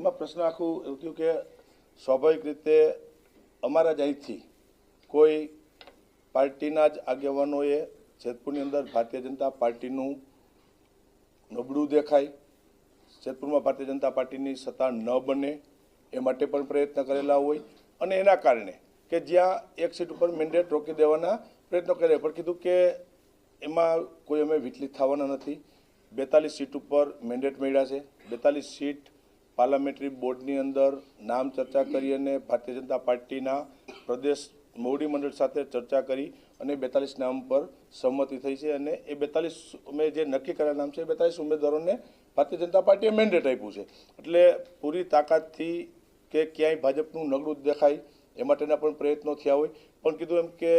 એમાં પ્રશ્ન આખું એવું થયું કે સ્વાભાવિક રીતે અમારા જ અહીંથી કોઈ પાર્ટીના જ આગેવાનોએ જેતપુરની અંદર ભારતીય જનતા પાર્ટીનું નબળું દેખાય, જેતપુરમાં ભારતીય જનતા પાર્ટીની સત્તા ન બને એ માટે પણ પ્રયત્ન કરેલા હોય અને એના કારણે કે જ્યાં એક સીટ ઉપર મેન્ડેટ રોકી દેવાના પ્રયત્નો કર્યા પણ કીધું કે એમાં કોઈ અમે વિચલિત થવાના નથી. બેતાલીસ સીટ ઉપર મેન્ડેટ મળ્યા છે. બેતાલીસ સીટ પાર્લામેન્ટરી બોર્ડની અંદર નામ ચર્ચા કરી અને ભારતીય જનતા પાર્ટીના પ્રદેશ મોવડી મંડળ સાથે ચર્ચા કરી અને બેતાલીસ નામ પર સંમતિ થઈ છે અને એ બેતાલીસ અમે જે નક્કી કરેલા નામ છે એ બેતાલીસ ઉમેદવારોને ભારતીય જનતા પાર્ટીએ મેન્ડેટ આપ્યું છે. એટલે પૂરી તાકાતથી કે ક્યાંય ભાજપનું નગડું દેખાય એ માટેના પણ પ્રયત્નો થયા હોય. પણ કીધું એમ કે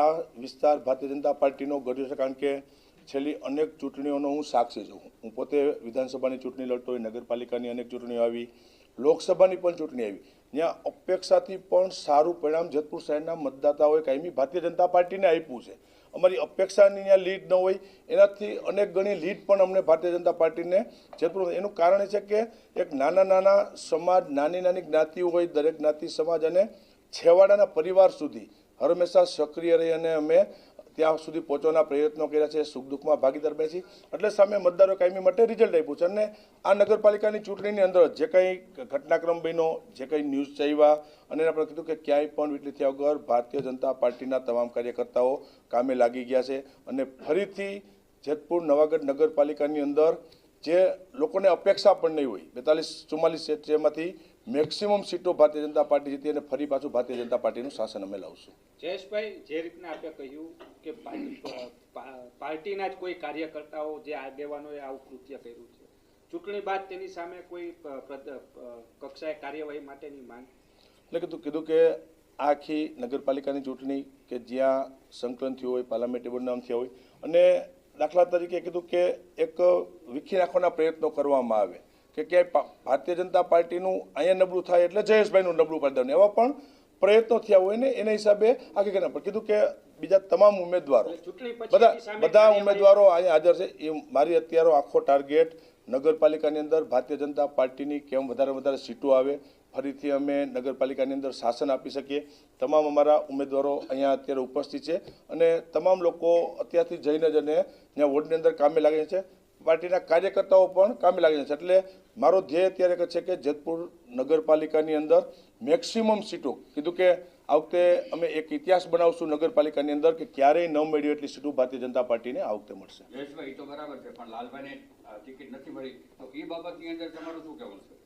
આ વિસ્તાર ભારતીય જનતા પાર્ટીનો ગઢ્યો છે કારણ કે છેલ્લી અનેક ચૂંટણીઓનો હું સાક્ષી છું. હું પોતે વિધાનસભાની ચૂંટણી લડતો હોય, નગરપાલિકાની અનેક ચૂંટણીઓ આવી, લોકસભાની પણ ચૂંટણી આવી. ત્યાં અપેક્ષાથી પણ સારું પરિણામ જેતપુર શહેરના મતદાતાઓએ કાયમી ભારતીય જનતા પાર્ટીને આપ્યું છે. અમારી અપેક્ષાની ત્યાં લીડ ન હોય, એનાથી અનેક ગણી લીડ પણ અમને ભારતીય જનતા પાર્ટીને જેતપુર એનું કારણ એ છે કે એક નાના નાના સમાજ, નાની નાની જ્ઞાતિઓ હોય, દરેક જ્ઞાતિ સમાજ અને છેવાડાના પરિવાર સુધી હંમેશા સક્રિય રહી અને અમે ત્યાં સુધી પહોંચવાના પ્રયત્નો કર્યા છે, સુખ દુઃખમાં ભાગીદાર બની છીએ. એટલે સામે મતદારો કાયમી માટે રિઝલ્ટ આપ્યું છે. અને આ નગરપાલિકાની ચૂંટણીની અંદર જે કંઈ ઘટનાક્રમ બન્યો, જે કંઈ ન્યૂઝ ચાવ્યા અને આપણે કીધું કે ક્યાંય પણ વીટલી થયા વગર ભારતીય જનતા પાર્ટીના તમામ કાર્યકર્તાઓ કામે લાગી ગયા છે. અને ફરીથી જેતપુર નવાગઢ નગરપાલિકાની અંદર જે લોકોને અપેક્ષા પણ નહીં હોય, બેતાલીસ, ચુમ્માલીસ છે એમાંથી મેક્સિમમ સીટો ભારતીય જનતા પાર્ટી જીતી અને ફરી પાછું ભારતીય જનતા પાર્ટીનું શાસન અમે લાવશું. જયેશભાઈ જે રીતના આપે કહ્યું કે પાર્ટીના જ કોઈ કાર્યકર્તાઓ જે આગેવાનોએ આવું કૃત્ય કર્યું છે. ચૂંટણી બાદ તેની સામે કોઈ કક્ષાએ કાર્યવાહી માટેની માંગ? એટલે કીધું કીધું કે આખી નગરપાલિકાની ચૂંટણી કે જ્યાં સંકલન થયું હોય પાર્લામેન્ટરી બોર્ડ નામ થયા હોય અને દાખલા તરીકે કીધું કે એક વિખી નાખવાના પ્રયત્નો કરવામાં આવે. કે ક્યાંય ભારતીય જનતા પાર્ટીનું અહીંયા નબળું થાય એટલે જયેશભાઈનું નબળું પાડી દેવાનું. એવા પણ પ્રયત્નો થયા હોય ને એના હિસાબે ઘટના પણ કીધું કે બીજા તમામ ઉમેદવારો. બધા બધા ઉમેદવારો અહીંયા હાજર છે. એ મારી અત્યારે આખો ટાર્ગેટ નગરપાલિકાની અંદર ભારતીય જનતા પાર્ટીની કેમ વધારે વધારે સીટો આવે ફરીથી અમે નગરપાલિકાની અંદર શાસન આપી શકીએ. તમામ અમારા ઉમેદવારો અહીંયા અત્યારે ઉપસ્થિત છે. અને તમામ લોકો અત્યારથી જઈને જ અને ત્યાં વોર્ડની અંદર કામે લાગે છે પાર્ટીના કાર્યકર્તાઓ પણ કામે લાગે છે. એટલે મારો ધ્યેય અત્યારે છે કે જેતપુર નગરપાલિકાની અંદર મેક્સિમમ સીટો, કીધું કે આ વખતે અમે એક ઇતિહાસ બનાવશું નગરપાલિકાની અંદર કે ક્યારેય ન મળ્યું એટલી સીટો ભારતીય જનતા પાર્ટીને આ વખતે મળશે. જયેશભાઈ તો બરાબર છે, પણ લાલભાઈને ટિકિટ નથી મળી. તો એ બાબતની અંદર તમારું શું કહેવું છે?